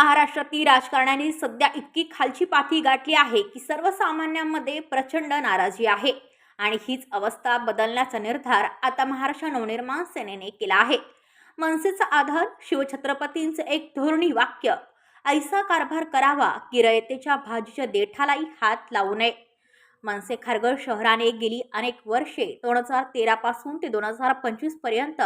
महाराष्ट्रातील राजकारण्याने सध्या इतकी खालची पाथी गाठली आहे की सर्वसामान्यांमध्ये प्रचंड नाराजी आहे. आणि हीच अवस्था बदलण्याचा निर्धार आता महाराष्ट्र नवनिर्माण सेनेने केला आहे. मनसेचा आधार शिवछत्रपतींचे एक धोरणी वाक्य ऐसा कारभार करावा की रयतेच्या भाजीच्या देठालाही हात लावू नये. मनसे खारघर शहराने गेली अनेक वर्षे दोन हजार तेरापासून ते दोन हजार पंचवीसपर्यंत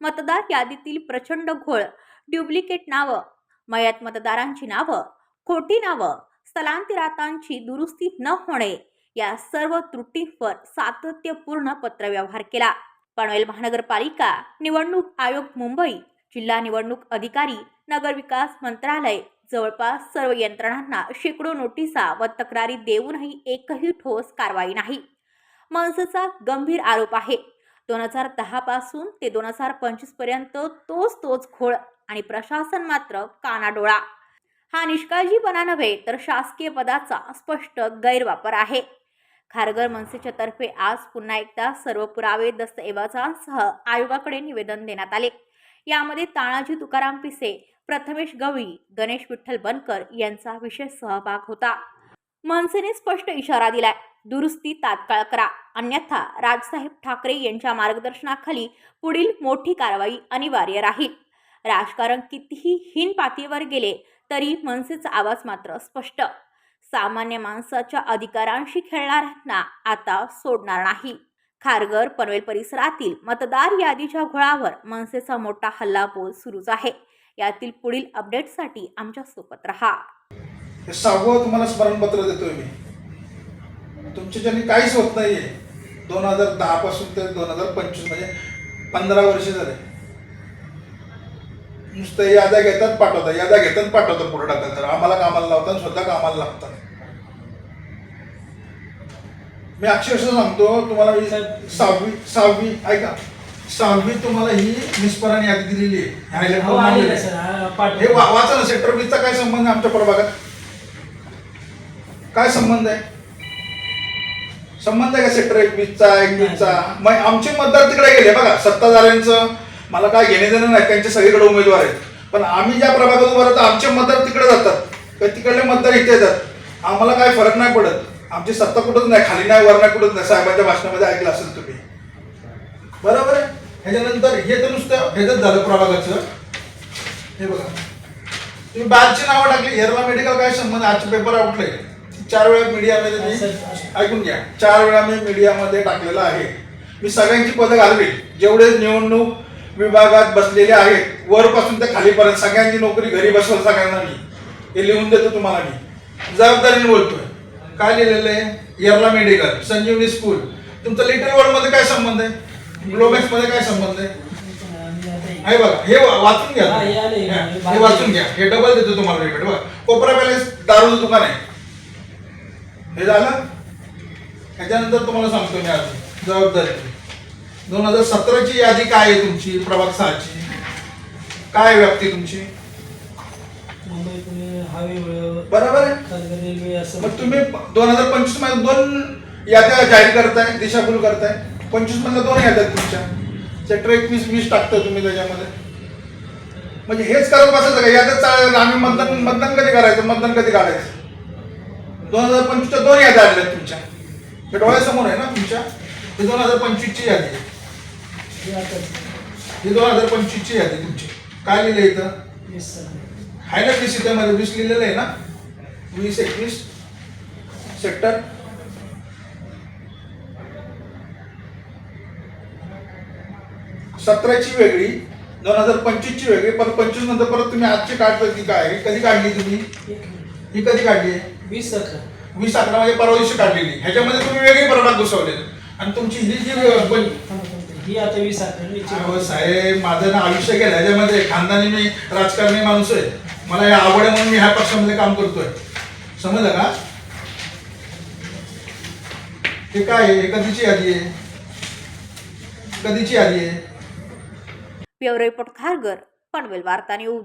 मतदार यादीतील प्रचंड घोळ ड्युप्लिकेट नावं मयत मतदारांची नावं खोटी नावं स्थलांतरितांची दुरुस्ती न होणे या सर्व त्रुटींवर सातत्यपूर्ण पत्रव्यवहार केला. पनवेल महानगरपालिका निवडणूक आयोग मुंबई जिल्हा निवडणूक अधिकारी नगरविकास मंत्रालय जवळपास सर्व यंत्रणांना शेकडो नोटिसा व तक्रारी देऊनही एकही ठोस कारवाई नाही. मनसेचा गंभीर आरोप आहे. दोन हजार दहापासून ते दोन हजार पंचवीसपर्यंत तोच तोच घोळ आणि प्रशासन मात्र कानाडोळा. हा निष्काळजीपणा नव्हे तर शासकीय पदाचा स्पष्ट गैरवापर आहे. खारघर मनसेच्या तर्फे आज पुन्हा एकदा सर्व पुरावे दस्तऐवजांसह आयोगाकडे निवेदन देण्यात आले. यामध्ये तानाजी तुकाराम पिसे प्रथमेश गवळी गणेश विठ्ठल बनकर यांचा विशेष सहभाग होता. मनसेने स्पष्ट इशारा दिलाय. दुरुस्ती तात्काळ करा. अन्यथा राजसाहेब ठाकरे यांच्या मार्गदर्शनाखाली पुढील मोठी कारवाई अनिवार्य राहील. राजकारण कितीही हीन पातळीवर गेले तरी मनसेचा आवाज मात्र स्पष्ट. सामान्य माणसाच्या अधिकारांशी खेळणाऱ्यांना आता सोडणार नाही. खारघर पनवेल परिसरातील मतदार यादीच्या घोळावर मनसेचा मोठा हल्लाबोल सुरूच आहे. यातील पुढील अपडेटसाठी आमच्यासोबत रहा सहावं तुम्हाला स्मरणपत्र देतोय मी. तुमच्याच्याने काहीच होत नाहीये. दोन हजार दहा पासून ते दोन हजार पंचवीस म्हणजे पंधरा वर्ष झाले. नुसतं याद्या घेतात पाठवतात. याद्या घेतात पाठवतात पुढे टाकतात. तर आम्हाला कामाला लावतात स्वतः कामाला लागतात. मी अक्षरशः सांगतो तुम्हाला मी सहावी सहावी ऐका. सहावी तुम्हाला ही निष्पराने यादी दिलेली आहे. हो. आहे हा, वाचा ना सेक्टर बीचा काय संबंध आहे आमच्या प्रभागात? काय संबंध आहे? संबंध आहे का सेक्टर एकवीसचा एकवीसचा? मग आमचे मतदार तिकडे गेले. बघा सत्ताधाऱ्यांचं मला काय घेणे देणं नाही. त्यांचे सगळीकडे उमेदवार आहेत. पण आम्ही ज्या प्रभागात उभं राहतो आमचे मतदार तिकडे जातात. तर तिकडले मतदार इथे येतात. आम्हाला काय फरक नाही पडत. आमची सत्ता कुठंच नाही. खाली नाही वर नाही कुठंच नाही. साहेबांच्या भाषणामध्ये ऐकलं असेल तुम्ही. बरोबर आहे? ह्याच्यानंतर हे तर नुसतं ह्याच झालं प्रभागाचं. हे बघा. तुम्ही बॅचची नावं टाकली. एरला मेडिकल काय संबंध? आजचे पेपर आउटले चार वेळा मीडियामध्ये मी ऐकून घ्या. चार वेळा मी मीडियामध्ये टाकलेलं आहे. मी सगळ्यांची पदं घालवी जेवढे निवडणूक विभागात बसलेले आहेत वरपासून ते खालीपर्यंत सगळ्यांची नोकरी घरी बसवल सगळ्यांना मी. हे लिहून देतो तुम्हाला मी. जबाबदारीने बोलतोय. काय लिहिलेलं आहे? एरला मेडिकल संजीवनी स्कूल तुमचं लिटल वर्ल्डमध्ये काय संबंध आहे? ग्लोबॅक्समध्ये काय संबंध आहे? आहे बघा. हे वाचून घ्या हा, वाचून घ्या. हे डबल देतो तुम्हाला रेकॉर्ड बघा कोपरा पॅलेस दारूचं दुकान आहे. हे झालं? ह्याच्यानंतर तुम्हाला सांगतो मी आज. जबाबदारी. दोन हजार सतराची यादी काय आहे तुमची प्रभाग सहाची? काय व्याप्ती तुमची? बरोबर आहे. मग तुम्ही दोन हजार पंचवीसमध्ये दोन याद्या जाहीर करताय दिशाभूल करताय. पंचवीस मधल्या दोन याद्या तुमच्या. सेक्टर एकवीस वीस टाकता तुम्ही त्याच्यामध्ये. म्हणजे हेच करत बसायचं का? याद्या चालेल आम्ही मतदान मतदान कधी करायचं? मतदान कधी काढायचं? दोन हजार पंचवीसच्या दोन याद्या आल्या तुमच्या. हे डोळ्यासमोर आहे ना तुमच्या? हे दोन हजार पंचवीसची यादी आहे. हे दोन हजार पंचवीसची यादी तुमची. काय लिहिलं इथं. आहे ना वीस इथे वीस लिहिलेलं आहे ना? वीस एकवीस? सेक्टर? सतराची वेगळी दोन हजार पंचवीसची वेगळी परत पंचवीस नंतर परत तुम्ही आजची काढता ती काय? कधी काढली तुम्ही. ही कधी काढली आहे? वीस अकरा. वीस अकरा मध्ये परवा दिवशी काढलेली. ह्याच्यामध्ये तुम्ही वेगळी प्रभाग घुसवले आणि तुमची ही जी थांबा. ही आता वीस. अहो साहेब माझं ना आयुष्य गेलं. ह्याच्यामध्ये खानदानी मी राजकारणी माणूस आहे. मला हे आवड आहे म्हणून मी ह्या पक्षामध्ये काम करतोय. समजलं का? हे काय आहे? हे कधीची यादी आहे? कधीची यादी आहे? ब्युरो रिपोर्ट खारघर पनवेल वार्ता न्यूज.